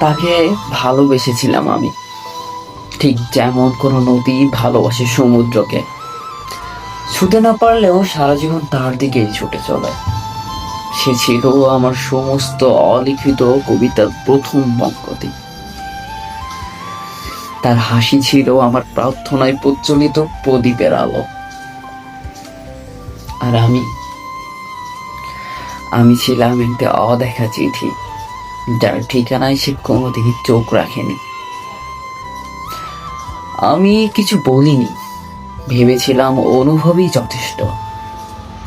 তাকে ভালোবেসেছিলাম আমি। ঠিক যেমন কোনো নদী ভালোবাসে সমুদ্রকে। ছুটে না পারলেও সারা জীবন তার দিকেই ছুটে চলে। সে ছিল আমার সমস্ত অলিখিত কবিতার প্রথম পঙ্কতি তার হাসি ছিল আমার প্রার্থনায় প্রচলিত প্রদীপের আলো। আর আমি আমি ছিলাম একটা অদেখা চিঠি। যার ঠিকানায় সে কোনোদিনই চোখ রাখেনি। আমি কিছু বলিনি। ভেবেছিলাম অনুভবই যথেষ্ট।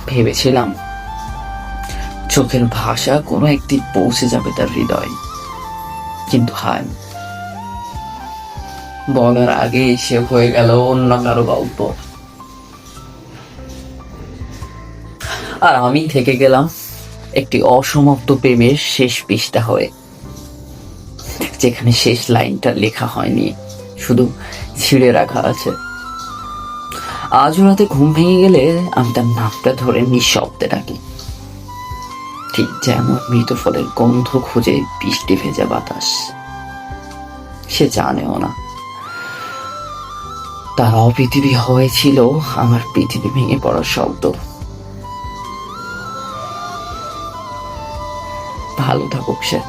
ভেবেছিলাম চোখের ভাষা কোনো একদিন পৌঁছে যাবে তার হৃদয়। কিন্তু হায়, বলার আগে সে হয়ে গেল অন্য কারও গল্প। আর আমি থেকে গেলাম একটি অসমাপ্ত প্রেমের শেষ পৃষ্ঠা হয়ে, যেখানে শেষ লাইনটা লেখা হয়নি, শুধু ছিঁড়ে রাখা আছে। আজ রাতে ঘুম ভেঙে গেলে আমি তার নামটা ধরে নিঃশব্দে ডাকি। ঠিক যেমন মৃত ফলের গন্ধ খুঁজে বৃষ্টি ভেজা বাতাস। সে জানেও না। তার অপৃথিবী হয়েছিল আমার পৃথিবী ভেঙে পড়ার শব্দ। ভালো থাকুক সে।